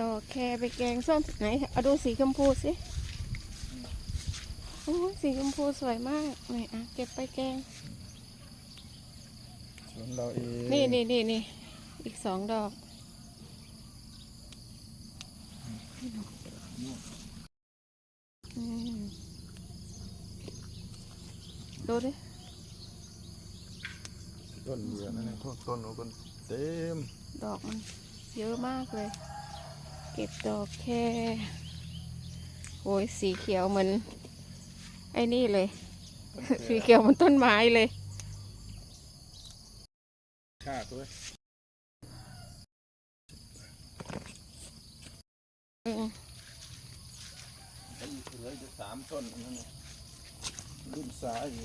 ดอกแครไปแกงส้มไหนเอาดูสีชมพูสิโอ้ยสีชมพูสวยมากนี่อะเก็บไปแกงสวนเราเองนี่นี่นี่นี่อีกสองดอกอืมดูดิต้นเยอะนะเนี่ยพวกต้นโอ้ก็เต็ม ดอกมันเยอะมากเลยเก็บดอกแครโอ้ยสีเขียวเหมือนไอ้นี่เลย สีเขียวเหมันต้นไม้เลยค่าตัวอืมเหลืออยู่สามต้นนั่นเนี่ยรุ่นสายอยู่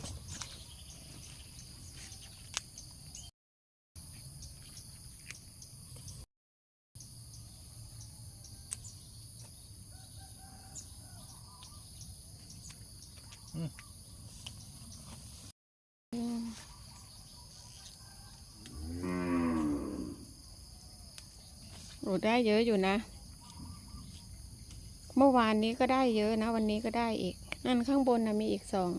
โอ้ได้เยอะอยู่นะ เมื่อวานนี้ก็ได้เยอะนะ วันนี้ก็ได้อีก นั่นข้างบนนะมีอีกสอง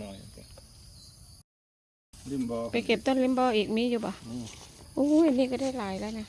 หน่อยริมบอกไปเก็บต้นลิมบออีกมีอยู่ปะนี่โอ้ยนี่ก็ได้หลายแล้วนะ